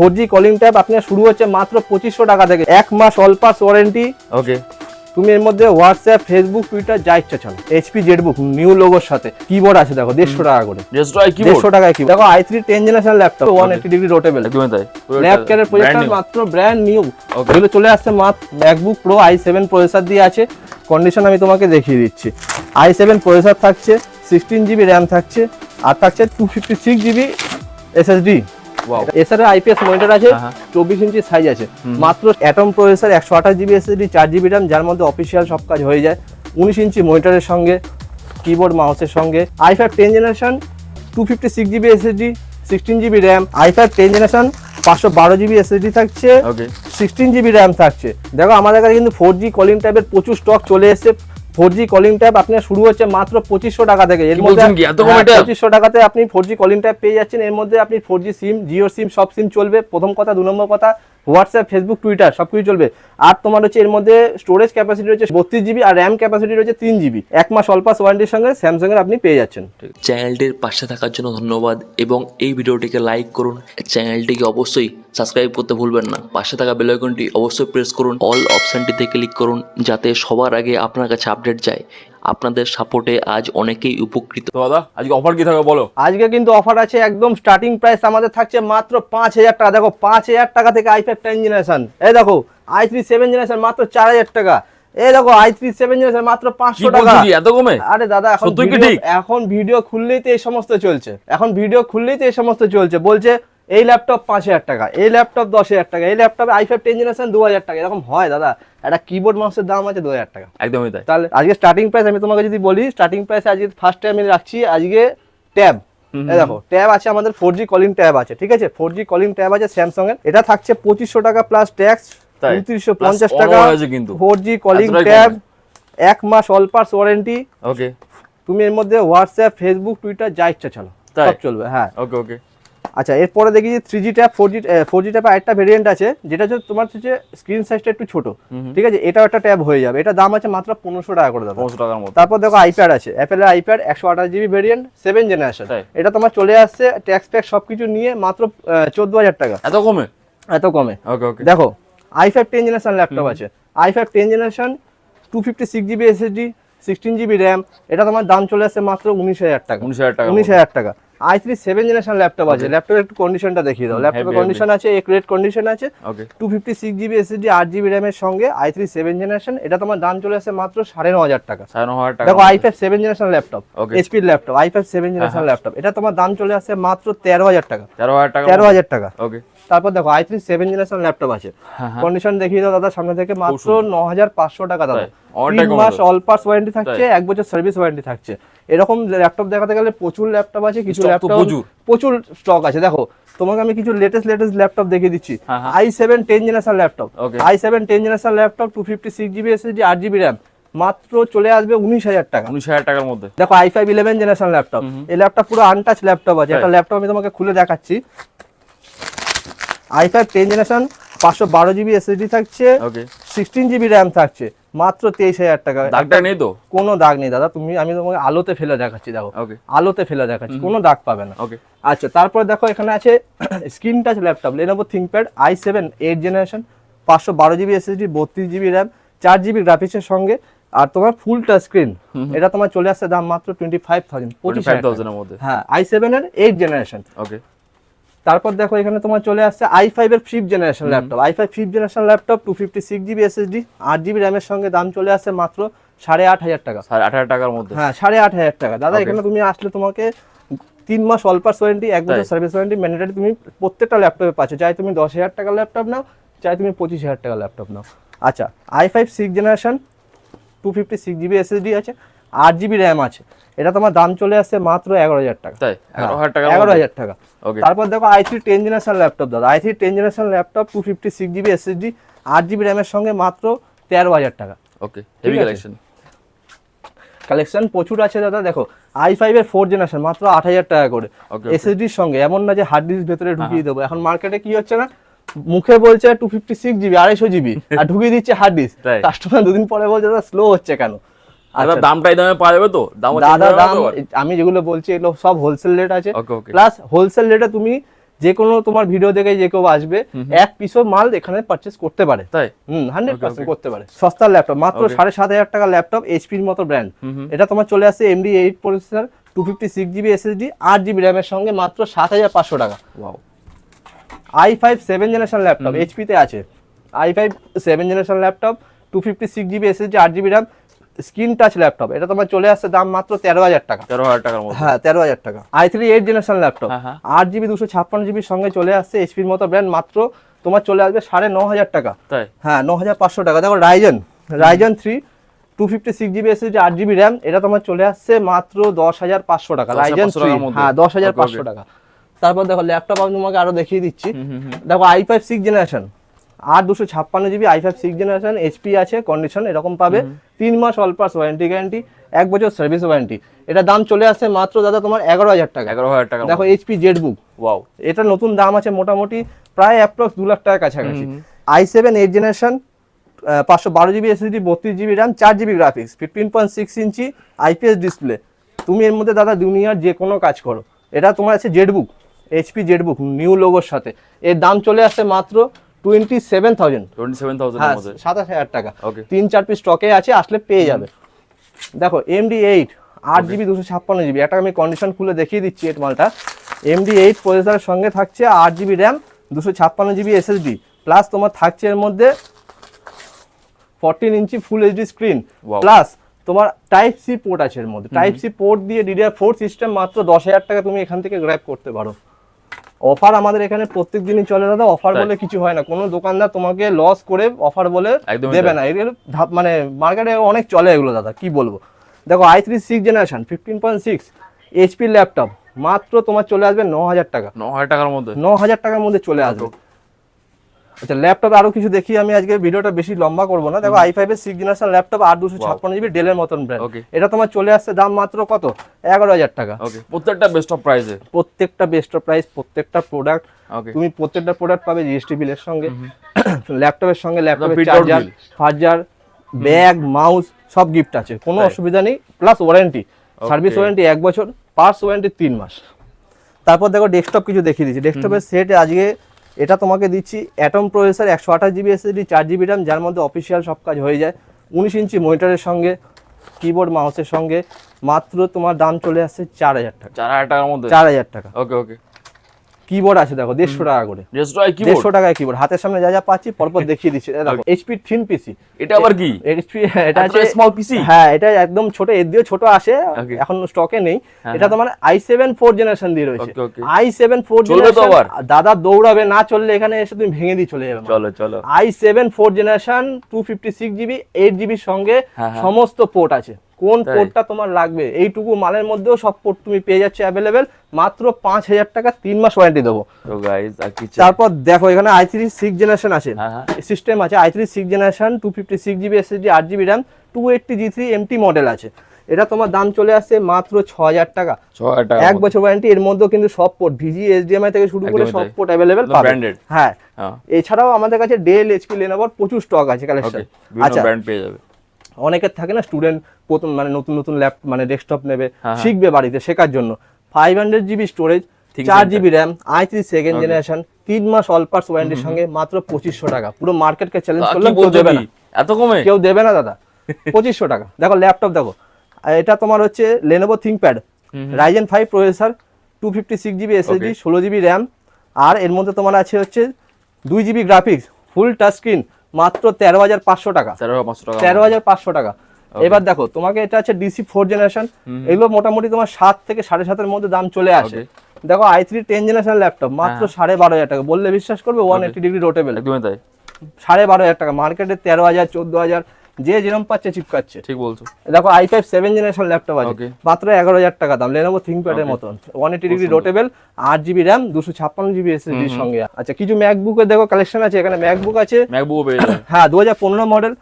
Four G calling tap আপনার শুরু হচ্ছে মাত্র পঁচিশশো টাকা থেকে। এক মাস অল পাস ওয়ারেন্টি ওকে তুমি এর মধ্যে হোয়াটসঅ্যাপ ফেসবুক টুইটার যা ইচ্ছা চালো এইচপি জেটবুক নিউ লোগোর সাথে। কিবোর্ড আছে দেখো দেড়শো টাকা করে। দেড়শো টাকায় কি দেখো I three ten generation laptop one eighty degree rotatable তাই। ল্যাপটপের প্রজেক্টর মাত্র ব্র্যান্ড নিউ. এগুলো চলে আসছে মাত্র MacBook Pro I seven processor দিয়ে আছে। কন্ডিশন আমি তোমাকে দেখিয়ে দিচ্ছি। আই সেভেন প্রসেসর থাকছে সিক্সটিন জিবি র্যাম থাকছে আর থাকছে two fifty six GB SSD এছাড়া আইপিএস মনিটর আছে হ্যাঁ। চব্বিশ ইঞ্চি সাইজ আছে। মাত্র অ্যাটম প্রসেসর একশো আঠাশ জিবি এসএসডি চার জিবি র্যাম যার মধ্যে অফিসিয়াল সব কাজ হয়ে যায়। উনিশ ইঞ্চি মনিটরের সঙ্গে কিবোর্ড মাউসের সঙ্গে। I five ten generation two fifty six GB SSD sixteen GB RAM I five ten generation পাঁচশো বারো জিবি এসএসডি থাকছে। ওকে সিক্সটিন জিবি র্যাম থাকছে। দেখো আমাদের কাছে কিন্তু ফোর জি কলিং ট্যাবের প্রচুর স্টক চলে এসেছে। ফোর জি কলিং ট্যাপ আপনার শুরু হচ্ছে মাত্র পঁচিশশো টাকা থেকে। এর মধ্যে tab? পঁচিশশো টাকাতে আপনি ফোর জি কলিং ট্যাপ পেয়ে যাচ্ছেন। এর মধ্যে আপনি ফোর জি সিম জিও সিম সব সিম চলবে। প্রথম কথা দু নম্বর কথা হোয়াটসঅ্যাপ ফেসবুক টুইটার সব কিছু চলবে। আর তোমার হচ্ছে এর মধ্যে স্টোরেজ ক্যাপাসিটি রয়েছে বত্রিশ জিবি আর র্যাম ক্যাপাসিটি রয়েছে তিন জিবি এক মাস অল্পাস ওয়ারেন্টির সঙ্গে স্যামসাং এর আপনি পেয়ে যাচ্ছেন। চ্যানেলটির পাশে থাকার জন্য ধন্যবাদ এবং এই ভিডিওটিকে লাইক করুন। চ্যানেলটিকে অবশ্যই সাবস্ক্রাইব করতে ভুলবেন না। পাশে থাকা বেল আইকনটি অবশ্যই প্রেস করুন। অল অপশানটিতে ক্লিক করুন, যাতে সবার আগে আপনার কাছে আপডেট যায়। আপনাদের সাপোর্টে আজ অনেকেই উপকৃত। দাদা আজকে অফার কি থাকবে বলো? আজকে কিন্তু অফার আছে একদম স্টার্টিং প্রাইস আমাদের থাকছে মাত্র পাঁচ হাজার টাকা। দেখো পাঁচ হাজার টাকা থেকে আই ফাইভ টেন জেনারেশন এই দেখো আই থ্রি সেভেন জেনারেশন মাত্র চার হাজার টাকা। এই দেখো আই থ্রি সেভেন জেনারেশন মাত্র পাঁচশো টাকা। এত কমে? আরে দাদা এখন? এখন ভিডিও খুললেই তো এই সমস্ত চলছে। এখন ভিডিও খুললেই তো এই সমস্ত চলছে। বলছে এই ল্যাপটপ পাঁচ হাজার টাকা এই ল্যাপটপ দশ হাজার টাকা এই laptop I five ten generation দু হাজার টাকা এরকম হয় দাদা। একটা কিবোর্ড মাউসের দাম আছে দু হাজার টাকা। একদমই তাই। তাহলে আজকে স্টার্টিং প্রাইস আমি তোমাকে যদি বলি স্টার্টিং প্রাইস আজকে ফার্স্ট টাইম আমি রাখছি আজকে ট্যাব দেখো ট্যাব আছে আমাদের ফোর জি কলিং ট্যাব আছে ঠিক আছে? ফোর জি কলিং ট্যাব আছে স্যামসাং এর। এটা থাকছে পঁচিশশো টাকা প্লাস ট্যাক্স? উনত্রিশশো পঞ্চাশ টাকা। কিন্তু। ফোর জি কলিং ট্যাব এক মাস অল পার্স ওয়ারেন্টি ওকে তুমি এর মধ্যে হোয়াটসঅ্যাপ ফেসবুক টুইটার যা ইচ্ছা চলো তাই? সব চলবে হ্যাঁ। ওকে ওকে আচ্ছা এরপরে দেখি যে three G tab four G four G ট্যাবে আরেকটা ভেরিয়েন্ট আছে যেটা হচ্ছে তোমার হচ্ছে স্ক্রিন সাইজটা একটু ছোট। ঠিক আছে? এটাও একটা ট্যাব হয়ে যাবে। এটা দাম আছে মাত্র পনেরোশো টাকা করে দাদা। পনেরোশো টাকার মতো তারপর দেখো আইপ্যাড আছে। অ্যাপেলের আইপ্যাড একশো আঠাশ জিবি ভেরিয়েন্ট সেভেন জেনারেশন এটা তোমার চলে আসছে ট্যাক্স ট্যাক্স সব কিছু নিয়ে মাত্র চোদ্দ হাজার টাকা। এত কমে? এত কমে। ওকে ওকে দেখো I five ten generation laptop আছে। I five ten generation two fifty six GB SSD sixteen GB RAM এটা তোমার দাম চলে আসছে মাত্র উনিশ হাজার টাকা। উনিশ হাজার টাকা উনিশ হাজার টাকা। I three seven generation laptop আছে। ল্যাপটপের একটু কন্ডিশনটা দেখিয়ে দাও। ল্যাপটপের কন্ডিশন আছে এক রেট কন্ডিশন আছে। Two fifty six GB SSD আট জিবি র্যামের সঙ্গে আই থ্রি সেভেন জেনারেশন এটা তোমার দাম চলে আসছে মাত্র সাড়ে ন হাজার টাকা। সাড়ে ন হাজার টাকা। দেখো I five seven generation laptop এইচপির laptop I five seven generation laptop এটা তোমার দাম চলে আসছে মাত্র তেরো হাজার টাকা। তেরো হাজার টাকা। তেরো হাজার টাকা। ওকে তারপর দেখো I three seven generation laptop আছে। কন্ডিশন দেখিয়ে দাও দাদা সামনে থেকে মাত্র ন হাজার পাঁচশো টাকা দাদা? তিন মাস। অল পাস ওয়ারেন্টি থাকছে এক বছর সার্ভিস ওয়ারেন্টি থাকছে। এরকম ল্যাপটপ দেখাতে গেলে প্রচুর ল্যাপটপ আছে কিছু ল্যাপটপ প্রচুর। স্টক আছে। দেখো তোমাকে আমি কিছু লেটেস্ট লেটেস্ট ল্যাপটপ দেখিয়ে দিচ্ছি। I seven ten generation laptop. I seven ten generation laptop two fifty six GB SSD আট জিবি র্যাম মাত্র চলে আসবে উনিশ হাজার টাকা। উনিশ হাজার টাকার মধ্যে। দেখো I five eleven generation laptop এই ল্যাপটপ পুরো আনটাচ ল্যাপটপ আছে। একটা? ল্যাপটপ আমি তোমাকে খুলে দেখাচ্ছি। আই ফাইভ টেন জেনারেশন পাঁচশো বারো জিবি এসএসডি থাকছে। সিক্সটিন জিবি র্যাম থাকছে। মাত্র তেইশ হাজার টাকা। দাগটা নেই তো? কোনো দাগ নেই দাদা। তুমি আমি তোমাকে আলোতে ফেলে দেখাচ্ছি দেখো। আলোতে ফেলে দেখাচ্ছি। কোনো দাগ পাবে না। ওকে আচ্ছা তারপর দেখো এখানে আছে screen touch laptop Lenovo ThinkPad I seven eight generation পাঁচশো বারো জিবি এসএসডি বত্রিশ জিবি র্যাম চার জিবি গ্রাফিক্সের সঙ্গে। আর তোমার ফুল টাচ স্ক্রিন এটা তোমার চলে আসছে দাম মাত্র টোয়েন্টি ফাইভ থাউজেন্ড ফাইভ থাউজেন্ডের মধ্যে। হ্যাঁ আই সেভেনের এইট জেনারেশন ওকে তারপর দেখো এখানে তোমার চলে আসছে আই ফাইভ এর fifth generation laptop I five fifth generation laptop two fifty six GB SSD আট জিবি র্যামের সঙ্গে দাম চলে আসছে মাত্র সাড়ে আট হাজার টাকা। সাড়ে আট হাজার টাকার মধ্যে। হ্যাঁ সাড়ে আট হাজার টাকা। দাদা এখানে তুমি আসলে তোমাকে তিন মাস অল পাস ওয়ারেন্টি এক বছর সার্ভিস ওয়ারেন্টি ম্যান্ডেটারি তুমি প্রত্যেকটা ল্যাপটপে পাচ্ছ। চাই তুমি দশ হাজার টাকার ল্যাপটপ নাও চাই তুমি পঁচিশ হাজার টাকার ল্যাপটপ নাও। আচ্ছা I five six generation two fifty six GB SSD আছে। আট জিবি র্যাম আছে। এটা তোমার দাম চলে আসছে মাত্র এগারো হাজার টাকা। তাই? এগারো হাজার টাকা এগারো হাজার টাকা। তারপর দেখো I three ten generation laptop দাদা। I three ten generation laptop two fifty six GB SSD আট জিবি র্যামের সঙ্গে মাত্র তেরো হাজার টাকা। ওকে হেভি কালেকশন কালেকশন প্রচুর আছে দাদা দেখো। আই ফাইভ এর ফোর জেনারেশন মাত্র আট হাজার টাকা করে। Okay, okay. এসএসডির সঙ্গে এমন না যে হার্ড ডিস্ক ভেতরে ঢুকিয়ে দেবো। এখন মার্কেটে কি হচ্ছে না? মুখে বলছে টু ফিফটি সিক্স জিবি আড়াইশো জিবি আর ঢুকিয়ে দিচ্ছে হার্ড ডিস্ক কাস্টমার দুদিন পরে বলছে দাদা স্লো হচ্ছে কেন? আচ্ছা, দামটা এই দামে পাওয়া যাবে তো? দাম দাদা দাম আমি যেগুলো বলছি এগুলো সব হোলসেল রেট আছে। প্লাস হোলসেল রেটে তুমি যে কোনো তোমার ভিডিও দেখে যে কেউ আসবে এক পিসও মাল এখানে পারচেস করতে পারে। তাই? হুম হান্ড্রেড পার্সেন্ট করতে পারে। সস্তার ল্যাপটপ মাত্র সাড়ে সাত হাজার টাকা ল্যাপটপ এইচপির মতো ব্র্যান্ড এটা তোমার চলে আসছে AMD eight processor two fifty six GB SSD আট জিবি র্যামের সঙ্গে মাত্র সাত হাজার পাঁচশো টাকা। I five seven generation laptop এইচপিতে আছে। I five seven generation laptop two fifty six GB SSD আট GB RAM screen touch laptop এটা তোমার চলে আসছে দাম মাত্র তেরো হাজার টাকা। তেরো হাজার টাকার হ্যাঁ তেরো হাজার টাকা। I three eight generation laptop হ্যাঁ, হ্যাঁ। আট জিবি দুশো ছাপ্পান্ন জিবির সঙ্গে চলে আসছে এইচপির মতো ব্র্যান্ড মাত্র তোমার চলে আসবে সাড়ে ন হাজার টাকা। হ্যাঁ ন হাজার পাঁচশো টাকা। দেখো Ryzen Ryzen three two fifty six GB SSD আট জিবি র্যাম এটা তোমার চলে আসছে মাত্র দশ হাজার পাঁচশো টাকা 10,500 রাইজন থ্রি হ্যাঁ দশ হাজার পাঁচশো টাকা। তারপর দেখো ল্যাপটপ আমি তোমাকে আরও দেখিয়ে দিচ্ছি। দেখো আই ফাইভ সিক্স জেনারেশন আর দুশো ছাপ্পান্ন GB I five six generation HP আছে কন্ডিশন এরকম পাবে। তিন মাস অল পাস ওয়ারেন্টি গ্যারান্টি এক বছর সার্ভিস ওয়ারেন্টি এটা দাম চলে আসছে মাত্র দাদা তোমার এগারো হাজার টাকা। এগারো হাজার টাকা দেখো এইচপি জেড বুক ওয়াও এটা নতুন দাম আছে মোটামুটি প্রায় অ্যাপ্রক্স দু লাখ টাকার কাছাকাছি। আই সেভেন এইট জেনারেশন পাঁচশো বারো জিবি এসএসডি বত্রিশ জিবি র্যাম চার GB graphics fifteen point six inch IPS display তুমি এর মধ্যে দাদা দুনিয়ার যে কোনো কাজ করো। এটা তোমার আছে Z book HP Z book new লোগোর সাথে। এর দাম চলে আসছে মাত্র twenty seven thousand. Twenty seven থাউজেন্ডের হ্যাঁ সাতাশ হাজার টাকা। তিন চার পিস স্টকে আছে আসলে পেয়ে যাবে। দেখো এমডি এইট আট জিবি দুশো ছাপ্পান্ন জিবি একটা আমি কন্ডিশন খুলে দেখিয়ে দিচ্ছি এই মালটা। এমডি এইট প্রসেসরের সঙ্গে থাকছে আট জিবি র্যাম দুশো ছাপ্পান্ন জিবি এসএসডি প্লাস তোমার থাকছে এর মধ্যে fourteen inch full HD screen plus তোমার টাইপ সি পোর্ট আছে এর মধ্যে। টাইপ সি পোর্ট দিয়ে ডিডিআর ফোর সিস্টেম মাত্র দশ হাজার টাকা তুমি এখান থেকে গ্র্যাব করতে পারো। অফার আমাদের এখানে প্রত্যেক দিনই চলে দাদা অফার বলে কিছু হয় না। কোনো দোকানদার তোমাকে লস করে অফার বলে দেবে না। এগুলো ধাপ- মানে মার্কেটে অনেক চলে এগুলো দাদা কি বলব? দেখো i three six generation fifteen point six HP laptop মাত্র তোমার চলে আসবে ন হাজার টাকা। ন হাজার টাকার মধ্যে। ন হাজার টাকার মধ্যে চলে আসবে। আচ্ছা ল্যাপটপ আরও কিছু দেখি আমি আজকে ভিডিওটা বেশি লম্বা করব না। দেখো আই ফাইভ এর সিক্স জেনারেশন ল্যাপটপ আর দুশো ছাপ্পান্ন জিবি ডেলের মতন ব্র্যান্ড এটা তোমার চলে আসছে দাম মাত্র কত? এগারো হাজার টাকা। প্রত্যেকটা বেস্ট অফ প্রাইসে প্রত্যেকটা বেস্ট অফ প্রাইস প্রত্যেকটা প্রোডাক্ট তুমি প্রত্যেকটা প্রোডাক্ট পাবে জিএসটি বিলের সঙ্গে। ল্যাপটপের সঙ্গে ল্যাপটপের চার্জার। চার্জার ব্যাগ মাউস সব গিফট আছে। কোনো অসুবিধা নেই। প্লাস ওয়ারেন্টি সার্ভিস ওয়ারেন্টি এক বছর পার্স ওয়ারেন্টি তিন মাস। তারপর দেখো ডেস্কটপ কিছু দেখিয়ে দিচ্ছি। ডেস্কটপের সেট আজকে এটা তোমাকে দিচ্ছি অ্যাটম প্রসেসার একশো আঠাশ জিবি এসএসডি চার জিবি র্যাম যার মধ্যে অফিসিয়াল সব কাজ হয়ে যায়। উনিশ ইঞ্চি মনিটারের সঙ্গে কিবোর্ড মাউসের সঙ্গে। মাত্র তোমার দাম চলে আসছে চার হাজার টাকা। চার হাজার টাকার মধ্যে? চার হাজার টাকা। ওকে ওকে কিবোর্ড আছে দেখো দেড়শো টাকা করে। দেড়শো টাকায় কিবোর্ড হাতের সামনে যা যা পাচ্ছি পরপর দেখিয়ে দিচ্ছি। দেখো এইচপি থিন পিসি এটা আবার কি? এইচপি এটা এতটা আছে small PC? হ্যাঁ এটা একদম ছোট এর দিয়েও ছোট আসে এখন স্টকে নেই। হ্যাঁ, এটা তোমার আই সেভেন ফোর জেনারেশন দিয়ে রয়েছে. আই সেভেন ফোর আবার? দাদা দৌড়াবে না চললে এখানে এসে তুমি ভেঙে দিয়ে চলে যাবে। চলো চলো। I seven four generation two fifty six GB eight জিবির সঙ্গে হ্যাঁ, হ্যাঁ। সমস্ত পোর্ট আছে। কোন? পোর্টটা তোমার লাগবে? এইটুকু মালের মধ্যেও সব পোর্ট তুমি পেয়ে যাচ্ছে অ্যাভেলেবেল মাত্র পাঁচ হাজার টাকা তিন মাস ওয়ারেন্টি দেবো? তারপর দেখো এখানে আই থ্রি সিক্স জেনারেশন আছে। হ্যাঁ, হ্যাঁ। সিস্টেম আছে i three six generation two fifty six GB S SSD আট GB RAM two eighty G three MT model আছে। এটা তোমার দাম চলে আসছে মাত্র ছ হাজার টাকা। এক বছর ওয়ারেন্টি এর মধ্যেও কিন্তু সব পোর্ট ভিজি এইচডিএমআই থেকে শুরু করে সব পোর্ট অ্যাভেলেবেল পাবে। হ্যাঁ। হ্যাঁ। এছাড়াও আমাদের কাছে ডেল এইচপি লেনোভোর প্রচুর স্টক আছে কালেকশন আচ্ছা। ব্র্যান্ড পেয়ে যাবে। অনেকের থাকে না স্টুডেন্ট প্রথম মানে নতুন নতুন ল্যাপ মানে ডেস্কটপ নেবে হ্যাঁ। শিখবে বাড়িতে শেখার জন্য। ফাইভ হান্ড্রেড জিবি স্টোরেজ চার GB RAM i three second generation তিন মাস অল পার্স ওয়ারেন্টির সঙ্গে মাত্র পঁচিশশো টাকা। পুরো মার্কেটকে চ্যালেঞ্জ করলে কেউ দেবে না। এত কমে? কেউ দেবে না দাদা। পঁচিশশো টাকা। দেখো ল্যাপটপ দেখো। এটা তোমার হচ্ছে Lenovo ThinkPad Ryzen five processor two fifty six GB SSD. ষোলো জিবি র্যাম আর এর মধ্যে তোমার আছে হচ্ছে দুই GB graphics full touch screen মাত্র তেরো হাজার পাঁচশো টাকা। তেরো হাজার পাঁচশো টাকা। এবার দেখো তোমাকে এটা আছে ডিসি ফোর জেনারেশন এগুলো মোটামুটি তোমার সাত থেকে সাড়ে সাতের মধ্যে দাম চলে আসে। দেখো i three ten generation laptop মাত্র। সাড়ে বারো হাজার টাকা। বললে বিশ্বাস করবে ওয়ান এইটি ডিগ্রি রোটেবল সাড়ে বারো হাজার টাকা। মার্কেটে তেরো হাজার চোদ্দ হাজার। যে যেরকম পাচ্ছে চিপকাচ্ছে। ঠিক বলছো। দেখো i five seven generation laptop আছে। মাত্র এগারো হাজার টাকা দাম। লেনোভো থিঙ্কপ্যাডের মতন। ওয়ান এইটি ডিগ্রি রোটেবল আট জিবি র্যাম দুশো ছাপ্পান্ন জিবি এসএসডির সঙ্গে। আচ্ছা কিছু ম্যাকবুকের দেখো কালেকশন আছে। এখানে ম্যাকবুক আছে। যাবে। হ্যাঁ দু হাজার পনেরো মডেল.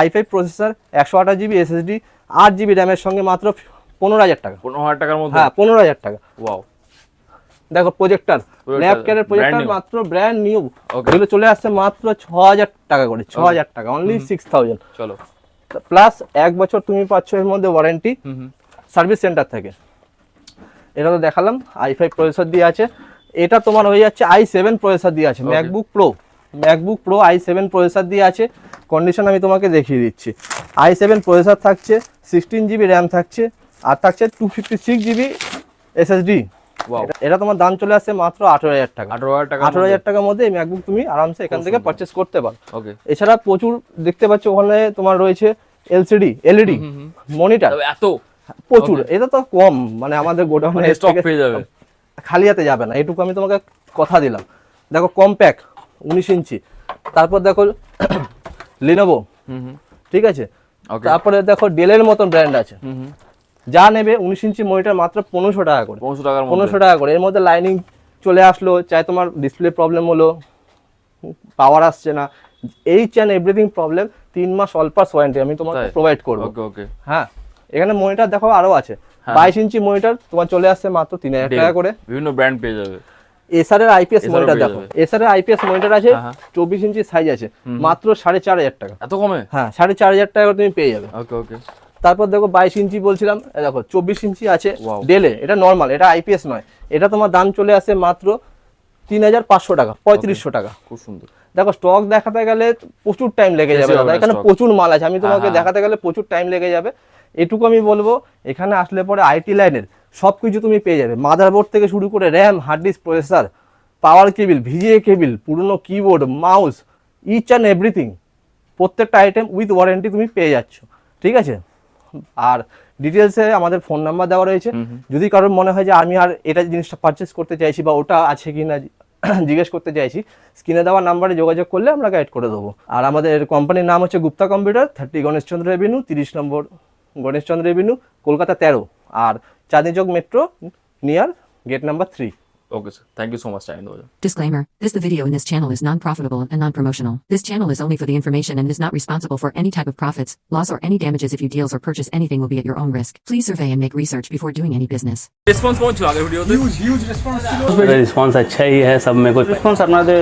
আই ফাইভ প্রসেসর একশো আঠাশ জিবি এসএসডি আট জিবি র্যামের সঙ্গে মাত্র পনেরো হাজার টাকা। পনেরো হাজার টাকার মধ্যে? হ্যাঁ পনেরো হাজার টাকা। ওয়াও দেখো প্রজেক্টর brand প্রজেক্টর মাত্র ব্র্যান্ড নিউ. এগুলো চলে আসছে মাত্র ছ হাজার টাকা করে ছ হাজার টাকা অনলি সিক্স থাউজেন্ড চলো। প্লাস এক বছর তুমি পাচ্ছ এর মধ্যে ওয়ারেন্টি সার্ভিস সেন্টার থেকে। এটা তো দেখালাম আই ফাইভ প্রসেসর দিয়ে আছে। এটা তোমার হয়ে যাচ্ছে আই সেভেন প্রসেসর দিয়ে আছে MacBook Pro MacBook Pro i seven processor দিয়ে আছে। কন্ডিশন আমি তোমাকে দেখিয়ে দিচ্ছি। আই সেভেন প্রসেসর থাকছে সিক্সটিন জিবি র্যাম থাকছে আর থাকছে two fifty six GB SSD. এটা তোমার দাম চলে আসছে মাত্র আঠেরো হাজার টাকা। আঠারো হাজার টাকা আঠারো হাজার টাকার মধ্যে এই ম্যাকবুক তুমি আরামসে এখান থেকে পারচেস করতে পারো। ওকে এছাড়া প্রচুর দেখতে পাচ্ছ ওখানে তোমার রয়েছে এলসিডি এলইডি মনিটর এত? প্রচুর। এটা তো কম মানে আমাদের গোডাউনে মানে স্টক পেয়ে যাবে। খালি হাতে যাবে না। এটুকু আমি তোমাকে কথা দিলাম। দেখো কম্প্যাক্ট উনিশ ইঞ্চি। তারপর দেখো লিনোভো ঠিক আছে? তারপরে দেখো ডেলের মতন ব্র্যান্ড আছে। যা নেবে উনিশ ইঞ্চি মনিটর মাত্র পনেরোশো টাকা করে। পনেরোশো মধ্যে। পনেরোশো টাকা করে। এর মধ্যে লাইনিং চলে আসলো চাই তোমার ডিসপ্লে প্রবলেম হলো পাওয়ার আসছে না। এইচ অ্যান্ড এভরিথিং প্রবলেম তিন মাস অল পাস ওয়ারেন্টি আমি তোমাকে প্রোভাইড করব। ওকে ওকে হ্যাঁ এখানে মনিটর দেখো আরও আছে। হ্যাঁ। বাইশ ইঞ্চি মনিটর তোমার চলে আসছে মাত্র তিন হাজার টাকা করে। বিভিন্ন ব্র্যান্ড পেয়ে যাবে। এসআর এর আইপিএস মনিটর দেখো। এসআর এর আইপিএস মনিটর আছে হ্যাঁ, হ্যাঁ। চব্বিশ ইঞ্চি সাইজ আছে মাত্র সাড়ে চার হাজার টাকা। এত কমে? হ্যাঁ সাড়ে চার হাজার টাকা তুমি পেয়ে যাবে। ওকে ওকে তারপর দেখো বাইশ ইঞ্চি বলছিলাম দেখো চব্বিশ ইঞ্চি আছে ডেলে এটা নর্মাল এটা আইপিএস নয়। এটা তোমার দাম চলে আসে মাত্র তিন হাজার পাঁচশো টাকা পঁয়ত্রিশশো টাকা। খুব সুন্দর। দেখো স্টক দেখাতে গেলে প্রচুর টাইম লেগে যাবে দাদা। এখানে প্রচুর মাল আছে আমি তোমাকে। দেখাতে গেলে প্রচুর টাইম লেগে যাবে। এটুকু আমি বলব এখানে আসলে পরে আইটি লাইনের সব কিছু তুমি পেয়ে যাবে। মাদারবোর্ড থেকে শুরু করে RAM hard disk processor power cable VGA cable পুরনো keyboard mouse each and everything প্রত্যেকটা আইটেম উইথ ওয়ারেন্টি তুমি পেয়ে যাচ্ছ। ঠিক আছে? আর ডিটেলসে আমাদের ফোন নাম্বার দেওয়া রয়েছে। যদি কারোর মনে হয় যে আমি আর এটা জিনিসটা পারচেস করতে চাইছি বা ওটা আছে কি না জিজ্ঞেস করতে চাইছি স্ক্রিনে দেওয়া নাম্বারে যোগাযোগ করলে আমরা গাইড করে দেবো। আর আমাদের কোম্পানির নাম হচ্ছে Gupta computer thirty Ganeshchandra avenue তিরিশ নম্বর গণেশচন্দ্র রেভিনিউ কলকাতা তেরো। আর Chandni Chowk metro near gate number three Okay sir thank you so much time দেওয়ার জন্য। Disclaimer This the video in this channel is non-profitable and non-promotional. This channel is only for the information and is not responsible for any type of profits, loss or any damages if you deals or purchase anything will be at your own risk. Please survey and make research before doing any business. Response কেমন ছিল আগের ভিডিওতে response আচ্ছাই হ্যাঁ সব মেরে को response আপনাদের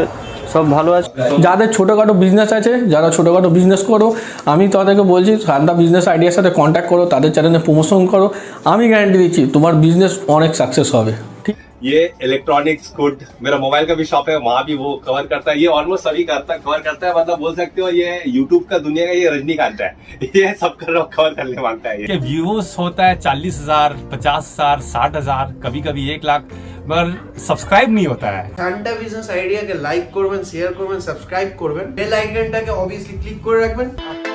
সব ভালো আছে যাদের ছোটোখাটো বিজনেস আছে যারা ছোটোখাটো বিজনেস করো আমি তাদেরকে বলছি ঠান্ডা বিজনেস আইডিয়ার সাথে কন্ট্যাক্ট করো তাদের চ্যানেলে প্রমোশন করো আমি গ্যারান্টি দিচ্ছি তোমার বিজনেস অনেক সাকসেস হবে ঠিক ये इलेक्ट्रॉनिक्स गुड मेरा मोबाइल का भी शॉप है वहाँ भी वो कवर करता है ये ऑलमोस्ट सभी करता कवर करता है मतलब बोल सकते हो ये यूट्यूब का दुनिया का ये रजनीकांत है ये सब कर कवर करने मांगता है ये के व्यूज होता है चालीस हजार पचास हजार साठ हजार कभी कभी एक लाख मगर सब्सक्राइब नहीं होता है ঠান্ডা বিজনেস আইডিয়াকে লাইক করবেন শেয়ার করবেন সাবস্ক্রাইব করবেন বেল আইকনটাকে অবভিয়াসলি ক্লিক করে রাখবেন